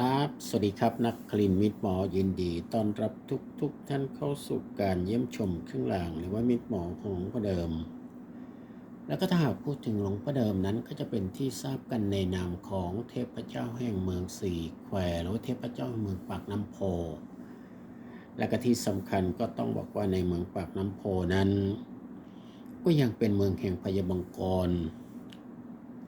ครับ สวัสดีครับ นักคลินมิตรหมอยินดีต้อนรับทุกทุกท่านเข้าสู่การเยี่ยมชมเครื่องรางหรือว่ามิตรหมอของหลวงพ่อเดิม แล้วก็ถ้าหากพูดถึงหลวงพ่อเดิมนั้นก็จะเป็นที่ทราบกันในนามของเทพเจ้าแห่งเมืองสี่แควหรือว่าเทพเจ้าเมืองปากน้ำโพ และก็ที่สำคัญก็ต้องบอกว่าในเมืองปากน้ำโพนั้น ก็ยังเป็นเมืองแห่งพยาบังกร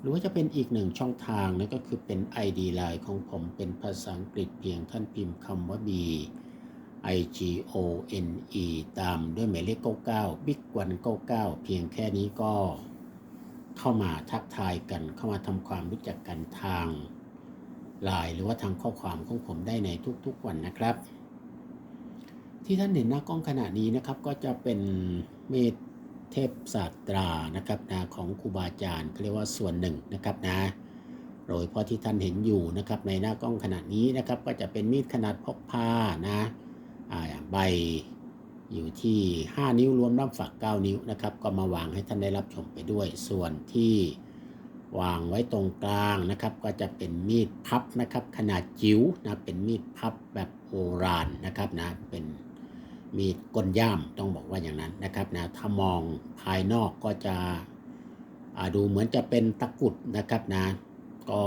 หรือว่าจะเป็นอีกหนึ่งช่องทางนั่นก็คือเป็น ID Line ของผมเป็นภาษาอังกฤษเพียงท่านพิมพ์คำว่า B I G O N E ตามด้วยหมายเลข 99 Big วัน99 เพียงแค่นี้ก็เข้ามาทักทายกันเข้ามาทำความรู้จักกันทางไลน์หรือว่าทางข้อความของผมได้ในทุกๆวันนะครับ ที่ท่านเห็นหน้ากล้องขณะนี้นะครับ ก็จะเป็นเมต เทพศาสตรานะครับนะของครูบาอาจารย์เขาเรียกว่าส่วนหนึ่งนะครับนะโดยเฉพาะที่ท่านเห็นอยู่นะครับในหน้ากล้องขณะนี้นะครับก็จะเป็นมีดขนาดพกพานะอ่าใบอยู่ที่ 5 นิ้วรวมน้ำฝัก 9 นิ้วนะครับก็มาวางให้ท่านได้รับชมไปด้วย ส่วนที่วางไว้ตรงกลางนะครับ ก็จะเป็นมีดพับนะครับ ขนาดจิ๋วนะเป็นมีดพับแบบโบราณนะครับนะเป็น มีก้นย่ามต้องบอกว่าอย่างนั้นนะครับนะถ้ามองภายนอกก็จะดูเหมือนจะเป็นตะกุดนะครับนะก็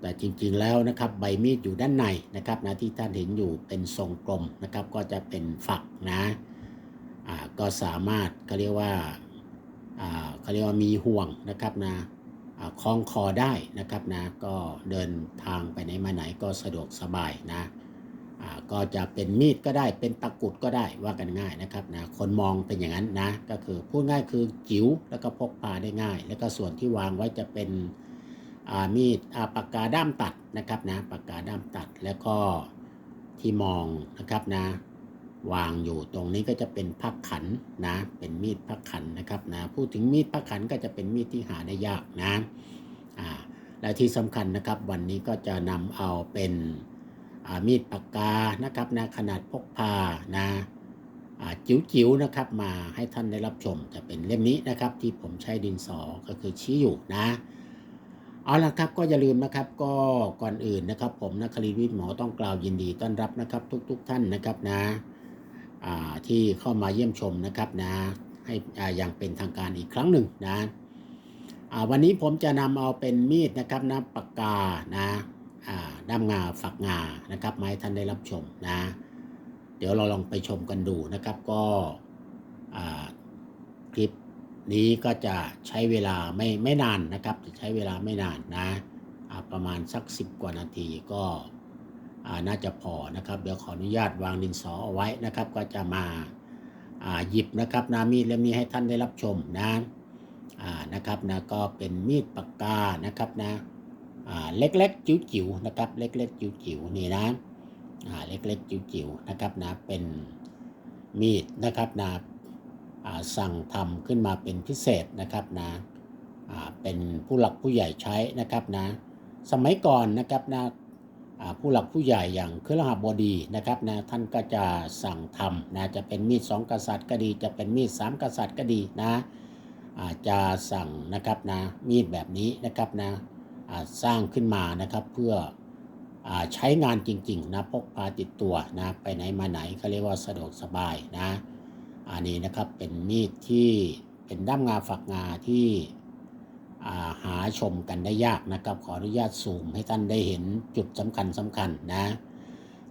แต่จริงๆแล้วนะครับใบมีดอยู่ด้านในนะครับนะที่ท่านเห็นอยู่เป็นทรงกลมนะครับก็จะเป็นฝักนะก็สามารถเขาเรียกว่าเขาเรียกว่ามีห่วงนะครับนะคล้องคอได้นะครับนะก็เดินทางไปไหนมาไหนก็สะดวกสบายนะ ก็จะเป็นมีดก็ได้เป็นตะกุดก็ได้ว่ากันง่ายนะครับนะคนมองเป็นอย่างนั้นนะก็คือพูดง่ายคือจิ๋วแล้วก็พกพาได้ง่าย แล้วก็ส่วนที่วางไว้จะเป็นอามีดอาปากกาด้ามตัดนะครับนะปากกาด้ามตัดแล้วก็ที่มองนะครับนะ วางอยู่ตรงนี้ก็จะเป็นพักขันนะเป็นมีดพักขันนะครับนะพูดถึงมีดพักขันก็จะเป็นมีดที่หาได้ยากนะอ่าและที่สำคัญนะครับ วันนี้ก็จะนำเอาเป็น มีดปากกานะครับนะขนาดพกพานะจิ๋วๆนะครับมาให้ท่านได้รับชมจะเป็นเล่มนี้นะครับที่ผมใช้ดินสอก็คือชี้อยู่นะเอาละครับก็อย่าลืมนะครับก็ก่อนอื่นนะครับ ผมนักคลีวิทย์หมอต้องกล่าวยินดีต้อนรับนะครับ ทุกๆท่านนะครับนะที่เข้ามาเยี่ยมชมนะครับนะให้อย่างเป็นทางการอีกครั้งหนึ่งนะวันนี้ผมจะนำเอาเป็นมีดนะครับนะปากกานะ ด้ามงาฝักงานะครับมาให้ท่านได้รับชมนะ เดี๋ยวเราลองไปชมกันดูนะครับ ก็คลิปนี้ก็จะใช้เวลาไม่ไม่นานนะครับ จะใช้เวลาไม่นานนะประมาณสัก 10 กว่านาทีก็น่าจะพอนะครับ เดี๋ยวขออนุญาตวางดินสอเอาไว้นะครับ ก็จะมาหยิบนะครับนามีดเล่มนี้ให้ท่านได้รับชมนะนะครับนะก็เป็นมีดปากกานะครับนะ เล็กๆจิ๋วๆนะครับ เล็กๆจิ๋วๆนี่นะเล็กๆจิ๋วๆนะครับนะเป็นมีดนะครับนะสั่งทำขึ้นมาเป็นพิเศษนะครับนะเป็นผู้หลักผู้ใหญ่ใช้นะครับนะสมัยก่อนนะครับนะผู้หลักผู้ใหญ่อย่างเครือหบดีนะครับนะท่านก็จะสั่งทำนะจะเป็นมีดสองกษัตริย์ก็ดี จะเป็นมีดสามกษัตริย์ก็ดีนะอาจะสั่งนะครับนะมีดแบบนี้นะครับนะ สร้างขึ้นมานะครับเพื่ออใช้งานจริงๆนะพกพาติดตัวนะไปไหนมาไหนเขาเรียกว่าสะดวกสบายนะอันนี้นะครับเป็นมีดที่เป็นด้ามงาฝักงาที่อ่หาชมกันได้ยากนะครับ ขออนุญาตซูมให้ท่านได้เห็นจุดสำคัญสำคัญนะ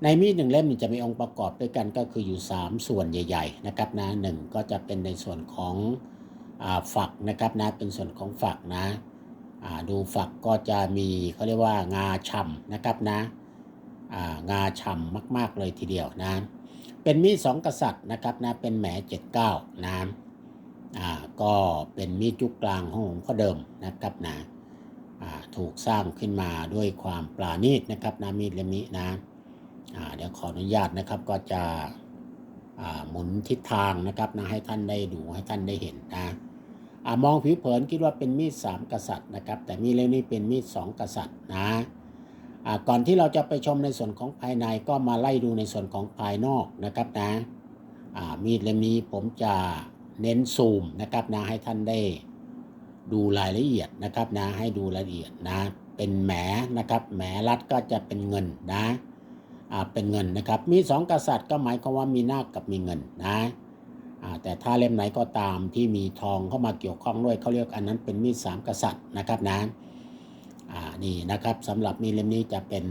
ในมีดหนึ่งเล่มจะมีองค์ประกอบด้วยกันก็คืออยู่ 3 ส่วนใหญ่ ๆ นะครับนะหนึ่งก็จะเป็นในส่วนของอฝักนะครับนะเป็นส่วนของฝักนะ ดูฝักก็จะมีเขาเรียกว่างาฉ่ำนะครับนะอางาฉ่ำมาก ๆ เลยทีเดียวนะ เป็นมีดสองกษัตริย์นะครับนะ เป็นแหมเจ็ดเก้านะอาก็เป็นมีดยุคกลางของหลวงพ่อเดิมนะครับนะอาถูกสร้างขึ้นมาด้วยความปราณีตนะครับนะมีดเล่มนี้นะอาเดี๋ยวขออนุญาตนะครับก็จะอาหมุนทิศทางนะครับนะให้ท่านได้ดูให้ท่านได้เห็นนะ อามองผิวเผินคิดว่าเป็นมีดสามกษัตริย์นะครับ แต่มีดเล่มนี้เป็นมีดสองกษัตริย์นะอ่าก่อนที่เราจะไปชมในส่วนของภายในก็มาไล่ดูในส่วนของภายนอกนะครับนะอ่ามีดเล่มนี้ผมจะเน้นซูมนะครับนะให้ท่านได้ดูรายละเอียดนะครับนะให้ดูรายละเอียดนะเป็นแหมนะครับแหมรัดก็จะเป็นเงินนะอ่าเป็นเงินนะครับ มีสองกษัตริย์ก็หมายความว่ามีนาคกับมีเงินนะ แต่ถ้าเล่มไหนก็ตามที่มีทองเข้ามาเกี่ยวข้องด้วยเขาเรียกอันนั้นเป็นมีดสามกษัตริย์นะครับนะอ่านี่นะครับสำหรับมีดเล่มนี้จะเป็น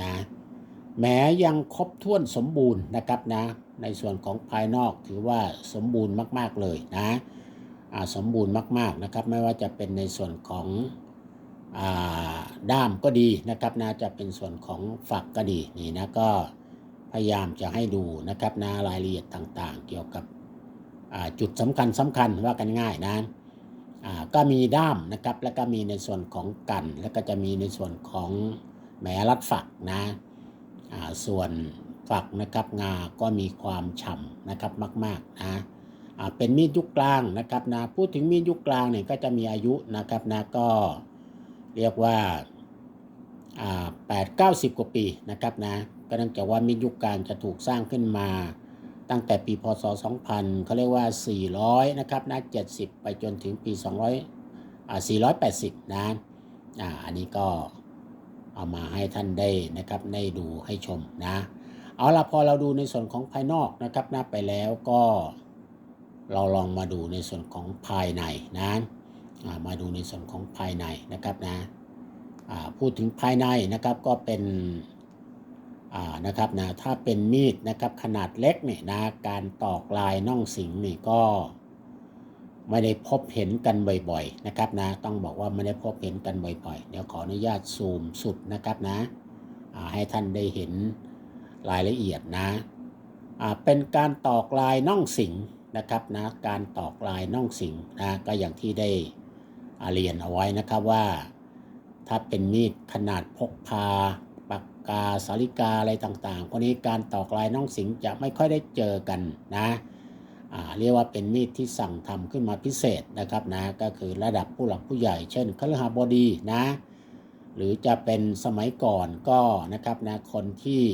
นะแม้ยังครบถ้วนสมบูรณ์นะครับนะในส่วนของภายนอกถือว่าสมบูรณ์มาก ๆเลยนะสมบูรณ์มาก ๆนะครับไม่ว่าจะเป็นในส่วนของอด้ามก็ดีนะครับนะจะเป็นส่วนของฝักก็ดีนี่นะก็พยายามจะให้ดูนะครับนะรายละเอียดต่างๆ เกี่ยวกับ จุดสำคัญสำคัญว่ากันง่ายนะก็มีด้ามนะครับแล้วก็มีในส่วนของกัน แล้วก็จะมีในส่วนของแหมรัดฝักนะส่วนฝักนะครับงาก็มีความฉ่ำนะครับมากๆนะเป็นมีดยุคกลางนะครับนะพูดถึงมีดยุคกลางเนี่ยก็จะมีอายุนะครับนะก็เรียกว่าแปดเก้าสิบกว่าปีนะครับนะก็นื่องจากว่ามิตรยุคกลางจะถูกสร้างขึ้นมา ตั้งแต่ปีพศ 2000เขาเรียกว่า 400 นะครับนะ70 ไปจนถึงปี 200อ่า480 นะอ่าอันนี้ก็เอามาให้ท่านได้นะครับได้ดูให้ชมนะ เอาละพอเราดูในส่วนของภายนอกนะครับนะไปแล้วก็เราลองมาดูในส่วนของภายในนะมาดูในส่วนของภายในนะครับนะพูดถึงภายในนะครับก็เป็น นะครับนะถ้าเป็นมีดนะครับขนาดเล็กเนี่ยนะการตอกลายน่องสิงนี่ก็ ไม่ได้พบเห็นกันบ่อยๆนะครับนะต้องบอกว่าไม่ได้พบเห็นกันบ่อยๆ เดี๋ยวขออนุญาตซูมสุดนะครับนะให้ท่านได้เห็นรายละเอียดนะเป็นการตอกลายน่องสิงนะครับนะการตอกลายน่องสิงนะก็อย่างที่ได้เรียนเอาไว้นะครับว่า ถ้าเป็นมีดขนาดพกพา กาสาริกาอะไรต่างๆพวกนี้การตอกลายน่องสิงจะไม่ค่อยได้เจอกันนะเรียกว่าเป็นมีดที่สั่งทำขึ้นมาพิเศษนะครับนะก็คือระดับผู้หลักผู้ใหญ่ เช่นคฤหบดีนะหรือจะเป็นสมัยก่อนก็นะครับนะคนที่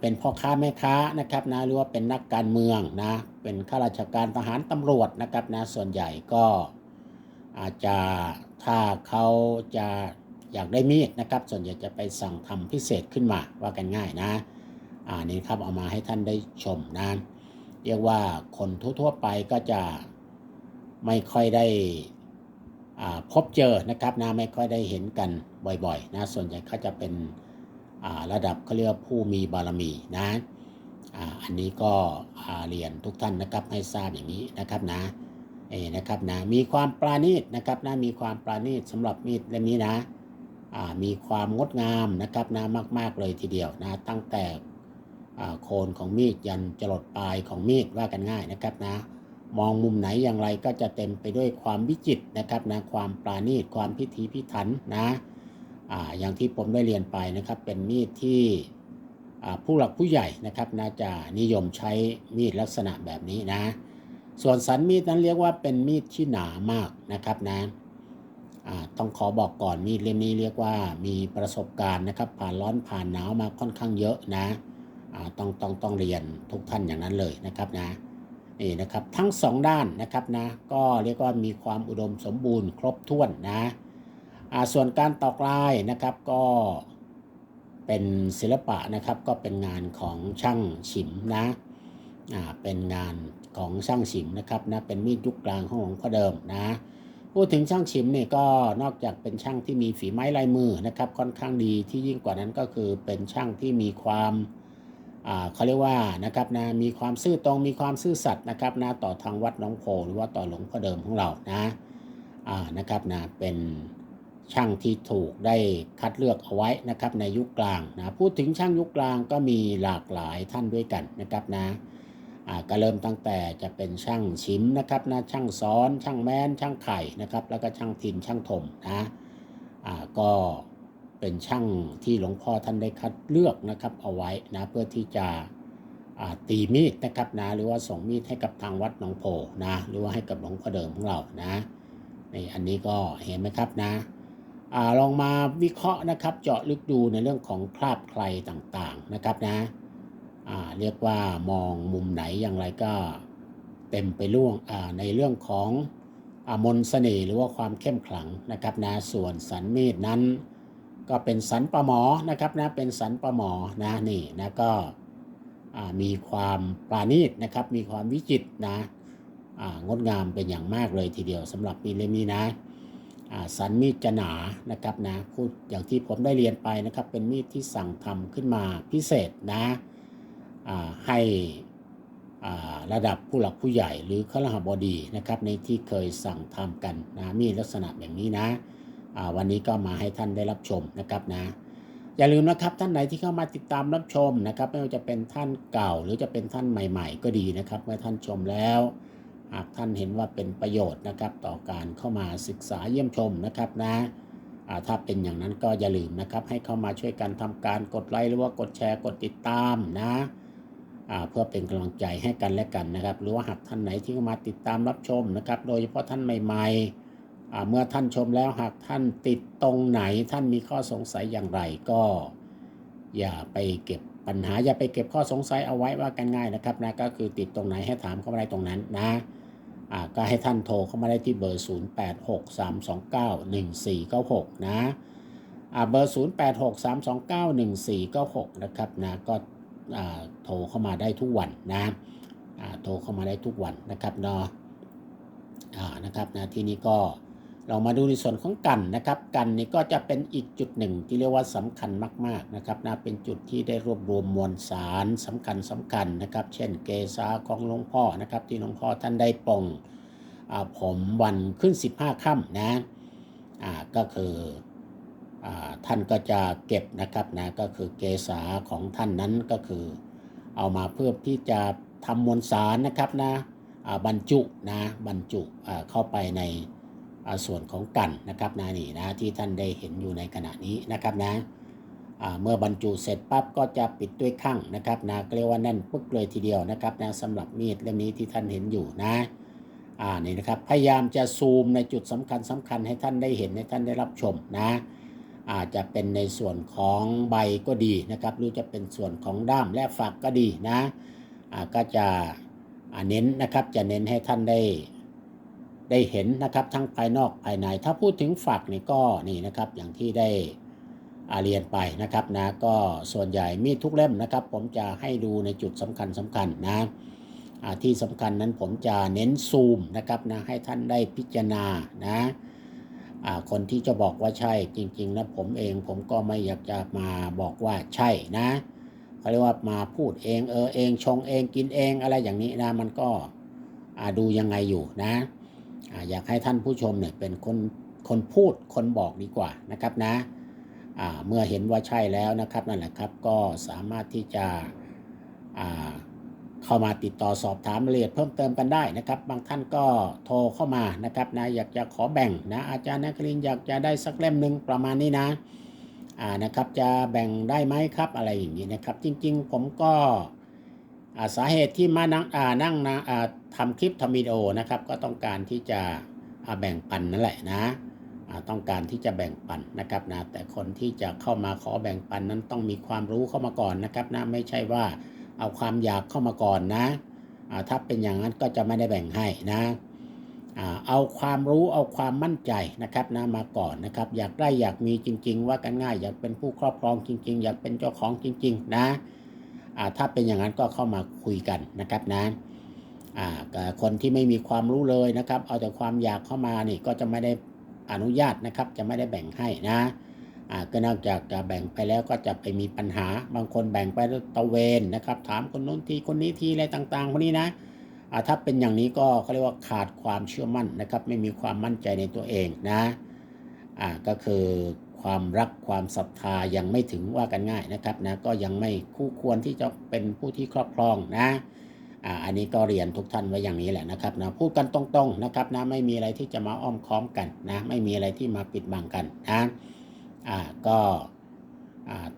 เป็นพ่อค้าแม่ค้านะครับนะหรือว่าเป็นนักการเมืองนะเป็นข้าราชการทหารตำรวจนะครับนะส่วนใหญ่ก็อาจจะถ้าเขาจะ อยากได้มีดนะครับ ส่วนใหญ่จะไปสั่งทำพิเศษขึ้นมาว่ากันง่ายนะอ่านี่ครับเอามาให้ท่านได้ชมนะเรียกว่าคนทั่วๆไปก็จะไม่ค่อยได้พบเจอนะครับนะไม่ค่อยได้เห็นกันบ่อยๆนะส่วนใหญ่เขาจะเป็นระดับเขาเรียกว่าผู้มีบารมีนะอันนี้ก็เรียนทุกท่านนะครับให้ทราบอย่างนี้นะครับนะเอนะครับนะมีความปราณีตนะครับนะมีความปราณีตสำหรับมีดเล่มนี้นะ มีความงดงามนะครับนะมากๆเลยทีเดียวนะตั้งแต่โคนของมีดยันจรดปลายของมีดว่ากันง่ายนะครับนะมองมุมไหนอย่างไรก็จะเต็มไปด้วยความวิจิตรนะครับนะความปราณีตความพิถีพิถันนะอ่าอย่างที่ผมได้เรียนไปนะครับเป็นมีดที่ผู้หลักผู้ใหญ่นะครับน่าจะนิยมใช้มีดลักษณะแบบนี้นะ ส่วนสันมีดนั้นเรียกว่าเป็นมีดที่หนามากนะครับนะ ต้องขอบอกก่อนมีดเล่มนี้เรียกว่ามีประสบการณ์นะครับ ผ่านร้อนผ่านหนาวมาค่อนข้างเยอะนะต้องต้องต้องเรียนทุกท่านอย่างนั้นเลยนะครับนะนี่นะครับทั้งสองด้านนะครับนะก็เรียกว่ามีความอุดมสมบูรณ์ครบถ้วนนะส่วนการตอกลายนะครับก็เป็นศิลปะนะครับก็เป็นงานของช่างฉิมนะอ่าเป็นงานของช่างฉิมนะครับนะเป็นมีดยุคกลางของหลวงพ่อเดิมนะ พูดถึงช่างฉิมเนี่ยก็นอกจากเป็นช่างที่มีฝีไม้ลายมือนะครับค่อนข้างดีที่ยิ่งกว่านั้นก็คือเป็นช่างที่มีความอ่าเขาเรียกว่านะครับนะมีความซื่อตรงมีความซื่อสัตย์นะครับนะต่อทางวัดน้องโพหรือว่าต่อหลวงพ่อเดิมของเรานะอ่านะครับนะเป็นช่างที่ถูกได้คัดเลือกเอาไว้นะครับในยุคกลางนะพูดถึงช่างยุคกลางก็มีหลากหลายท่านด้วยกันนะครับนะ ก็เริ่มตั้งแต่จะเป็นช่างชิมนะครับนะช่างซ้อน ช่างแม้น ช่างไข่นะครับ แล้วก็ช่างทินช่างถมนะอ่าก็เป็นช่างที่หลวงพ่อท่านได้คัดเลือกนะครับเอาไว้นะเพื่อที่จะอ่าตีมีดนะครับนะหรือว่าส่งมีดให้กับทางวัดหนองโพนะหรือว่าให้กับหลวงพ่อเดิมของเรานะนี่อันนี้ก็เห็นไหมครับนะอาลองมาวิเคราะห์นะครับ เจาะลึกดูในเรื่องของคราบใครต่างๆนะครับนะอ เรียกว่ามองมุมไหนอย่างไรก็เต็มไปร่วงในเรื่องของอมนต์เสน่ห์หรือว่าความเข้มขลังนะครับนะส่วนสันมีดนั้น ก็เป็นสันปะหมอนะครับนะเป็นสันปะหมอนะนี่นะก็มีความปราณีตนะครับ มีความวิจิตรนะงดงามเป็นอย่างมากเลยทีเดียวสำหรับมีเล่มนี้นะสันมีดจะหนานะครับนะพูดอย่างที่ผมได้เรียนไปนะครับ เป็นมีดที่สั่งทำขึ้นมาพิเศษนะ ให้ระดับผู้หลักผู้ใหญ่หรือขลหบดีนะครับในที่เคยสั่งทำกันนะมีลักษณะแบบนี้นะวันนี้ก็มาให้ท่านได้รับชมนะครับนะอย่าลืมนะครับท่านไหนที่เข้ามาติดตามรับชมนะครับไม่ว่าจะเป็นท่านเก่าหรือจะเป็นท่านใหม่ ๆ ก็ดีนะครับเมื่อท่านชมแล้ว หากท่านเห็นว่าเป็นประโยชน์นะครับต่อการเข้ามาศึกษาเยี่ยมชมนะครับนะถ้าเป็นอย่างนั้นก็อย่าลืมนะครับให้เข้ามาช่วยกันทำการกดไลค์หรือว่ากดแชร์กดติดตามนะ เพื่อเป็นกำลังใจให้กันและกันนะครับ หรือว่าหากท่านไหนที่เข้ามาติดตามรับชมนะครับ โดยเฉพาะท่านใหม่ๆเมื่อท่านชมแล้วหากท่านติดตรงไหนท่านมีข้อสงสัยอย่างไรก็ อย่าไปเก็บปัญหาอย่าไปเก็บข้อสงสัยเอาไว้ว่ากันง่ายนะครับนะก็คือติดตรงไหนให้ถามเข้ามาได้ตรงนั้นนะก็ให้ท่านโทรเข้ามาได้ที่เบอร์ 0863291496 นะอ่าเบอร์ 0863291496 นะครับนะก็ โทรเข้ามาได้ทุกวันนะโทรเข้ามาได้ทุกวันนะครับเนาะอ่านะครับนะทีนี้ก็เรามาดูในส่วนของกันนะครับ กันนี่ก็จะเป็นอีกจุดหนึ่งที่เรียกว่าสำคัญมากๆนะครับนะเป็นจุดที่ได้รวบรวมมวลสารสำคัญสำคัญนะครับ เช่น เกษาของหลวงพ่อนะครับ ที่หลวงพ่อท่านได้ปลงอผมวันขึ้น 15ค่ำนะก็คือ ท่านก็จะเก็บนะครับนะก็คือเกษาของท่านนั้นก็คือ เอามาเพื่อที่จะทำมวลสารนะครับนะบรรจุนะบรรจุเข้าไปในส่วนของกันนะครับนะนี่นะที่ท่านได้เห็นอยู่ในขณะนี้นะครับนะเมื่อบรรจุเสร็จปั๊บก็จะปิดด้วยข้างนะครับนะเรียกว่าแน่นปึ๊กเลยทีเดียวนะครับนะสำหรับมีดเล่มนี้ที่ท่านเห็นอยู่นะอ่านี่นะครับพยายามจะซูมในจุดสำคัญสำคัญให้ท่านได้เห็นให้ท่านได้รับชมนะ อาจจะเป็นในส่วนของใบก็ดีนะครับ หรือจะเป็นส่วนของด้ามและฝักก็ดีนะก็จะเน้นนะครับจะเน้นให้ท่านได้ได้เห็นนะครับทั้งภายนอกภายใน ถ้าพูดถึงฝักนี่ก็นี่นะครับอย่างที่ได้อาเรียนไปนะครับนะก็ส่วนใหญ่มีทุกเล่มนะครับ ผมจะให้ดูในจุดสำคัญสำคัญนะที่สำคัญนั้นผมจะเน้นซูมนะครับนะให้ท่านได้พิจารณานะ คนที่จะบอกว่าใช่จริงๆนะผมเองผมก็ไม่อยากจะมาบอกว่าใช่นะเขาเรียกว่ามาพูดเองเออเองชงเองกินเองอะไรอย่างนี้นะมันก็ดูยังไงอยู่นะออยากให้ท่านผู้ชมเนี่ยเป็นคนคนพูดคนบอกดีกว่านะครับนะเมื่อเห็นว่าใช่แล้วนะครับนั่นแหละครับก็สามารถที่จะ เข้ามาติดต่อสอบถามรายละเอียดเพิ่มเติมกันได้นะครับ บางท่านก็โทรเข้ามานะครับนะอยากจะขอแบ่งนะอาจารย์นักเรียนอยากจะได้สักเล่มหนึ่งประมาณนี้นะอ่านะครับจะแบ่งได้ไหมครับอะไรอย่างนี้นะครับ จริงๆ ผมก็สาเหตุที่มานั่งนั่งนะทำคลิปทำวิดีโอนะครับก็ต้องการที่จะแบ่งปันนั่นแหละนะต้องการที่จะแบ่งปันนะครับนะแต่คนที่จะเข้ามาขอแบ่งปันนั้นต้องมีความรู้เข้ามาก่อนนะครับนะไม่ใช่ว่า เอาความอยากเข้ามาก่อนนะถ้าเป็นอย่างนั้นก็จะไม่ได้แบ่งให้นะเอาความรู้เอาความมั่นใจนะครับนะมาก่อนนะครับ อยากได้อยากมีจริง ๆ ว่ากันง่าย อยากเป็นผู้ครอบครองจริง ๆ อยากเป็นเจ้าของจริง ๆ นะถ้าเป็นอย่างนั้นก็เข้ามาคุยกันนะครับนะคนที่ไม่มีความรู้เลยนะครับ เอาแต่ความอยากเข้ามานี่ก็จะไม่ได้อนุญาตนะครับ จะไม่ได้แบ่งให้นะ ก็นอกจากจะแบ่งไปแล้วก็จะไปมีปัญหาบางคนแบ่งไปตะเวนนะครับ ถามคนนู้นทีคนนี้ทีอะไรต่างๆคนนี้นะอ่าถ้าเป็นอย่างนี้ก็เขาเรียกว่าขาดความเชื่อมั่นนะครับ ไม่มีความมั่นใจในตัวเองนะอ่าก็คือความรักความศรัทธายังไม่ถึงว่ากันง่ายนะครับนะก็ยังไม่คู่ควรที่จะเป็นผู้ที่ครอบครองนะอ่าอันนี้ก็เรียนทุกท่านไว้อย่างนี้แหละนะครับนะพูดกันตรงๆนะครับนะไม่มีอะไรที่จะมาอ้อมค้อมกันนะไม่มีอะไรที่มาปิดบังกันนะ อ่าก็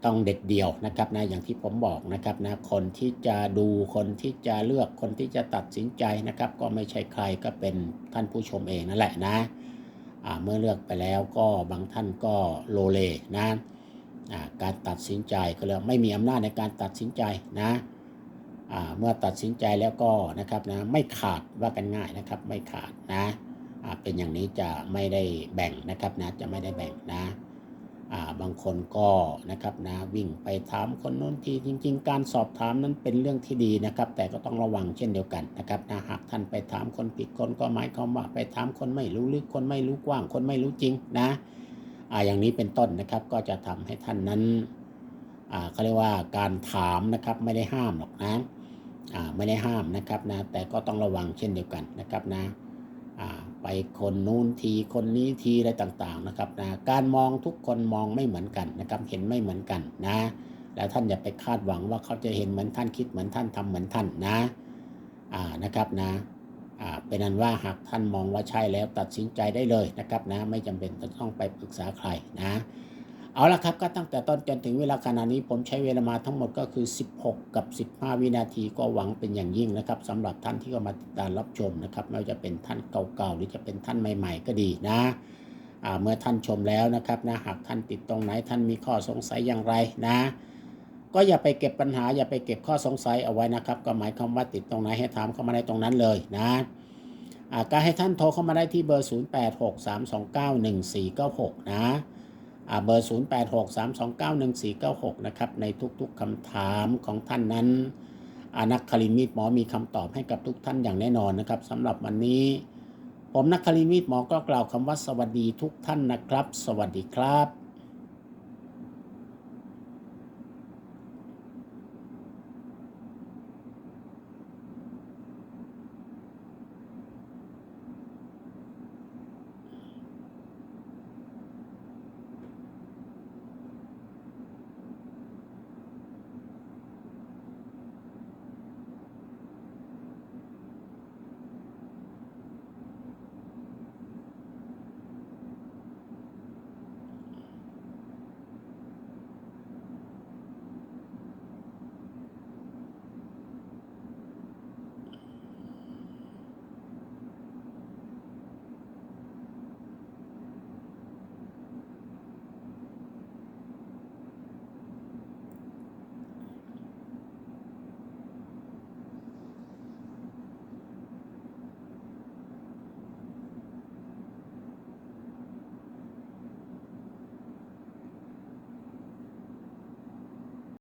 ต้องเด็ดเดี่ยวนะครับนะอย่างที่ผมบอกนะครับนะคนที่จะดูคนที่จะเลือกคนที่จะตัดสินใจนะครับ ก็ไม่ใช่ใครก็เป็นท่านผู้ชมเองนั่นแหละนะเมื่อเลือกไปแล้วก็บางท่านก็โลเลนะการตัดสินใจก็เลยไม่มีอำนาจในการตัดสินใจนะเมื่อตัดสินใจแล้วก็นะครับนะไม่ขาดว่ากันง่ายนะครับไม่ขาดนะเป็นอย่างนี้จะไม่ได้แบ่งนะครับนะจะไม่ได้แบ่งนะ บางคนก็นะครับนะวิ่งไปถามคนโน้นทีจริง ๆ การสอบถามนั้นเป็นเรื่องที่ดีนะครับ แต่ก็ต้องระวังเช่นเดียวกันนะครับนะหากท่านไปถามคนผิดคนก็หมายความว่าไปถามคนไม่รู้ลึกคนไม่รู้กว้าง คนไม่รู้จริงนะอ่าอย่างนี้เป็นต้นนะครับก็จะทำให้ท่านนั้นอ่าเขาเรียกว่าการถามนะครับไม่ได้ห้ามหรอกนะอ่าไม่ได้ห้ามนะครับนะแต่ก็ต้องระวังเช่นเดียวกันนะครับนะ ไปคนนู้นทีคนนี้ทีอะไรต่างๆนะครับนะการมองทุกคนมองไม่เหมือนกันนะครับเห็นไม่เหมือนกันนะแล้วท่านอย่าไปคาดหวังว่าเขาจะเห็นเหมือนท่านคิดเหมือนท่านทำเหมือนท่านนะอ่านะครับนะอ่าเป็นนั้นว่าหากท่านมองว่าใช่แล้วตัดสินใจได้เลยนะครับนะไม่จำเป็นต้องไปปรึกษาใครนะ เอาละครับก็ตั้งแต่ต้นจนถึงเวลาขณะนี้ผมใช้เวลามาทั้งหมดก็คือ 16 กับ 15 วินาทีก็หวังเป็นอย่างยิ่งนะครับสำหรับท่านที่เข้ามาติดตามรับชมนะครับไม่ว่าจะเป็นท่านเก่าๆ หรือจะเป็นท่านใหม่ ๆ ก็ดีนะเมื่อท่านชมแล้วนะครับนะหากท่านติดตรงไหนท่านมีข้อสงสัยอย่างไรนะก็อย่าไปเก็บปัญหาอย่าไปเก็บข้อสงสัยเอาไว้นะครับ ก็หมายความว่าติดตรงไหนให้ถามเข้ามาในตรงนั้นเลยนะอ่าก็ให้ท่านโทรเข้ามาได้ที่เบอร์ 0863291496 นะ เบอร์ 0863291496 นะครับ ในทุกๆคำถามของท่านนั้นอนักคลิมิดหมอมีคำตอบให้กับทุกท่านอย่างแน่นอนนะครับสำหรับวันนี้ ผมนักคลิมิดหมอก็กล่าวคำว่าสวัสดีทุกท่านนะครับ สวัสดีครับ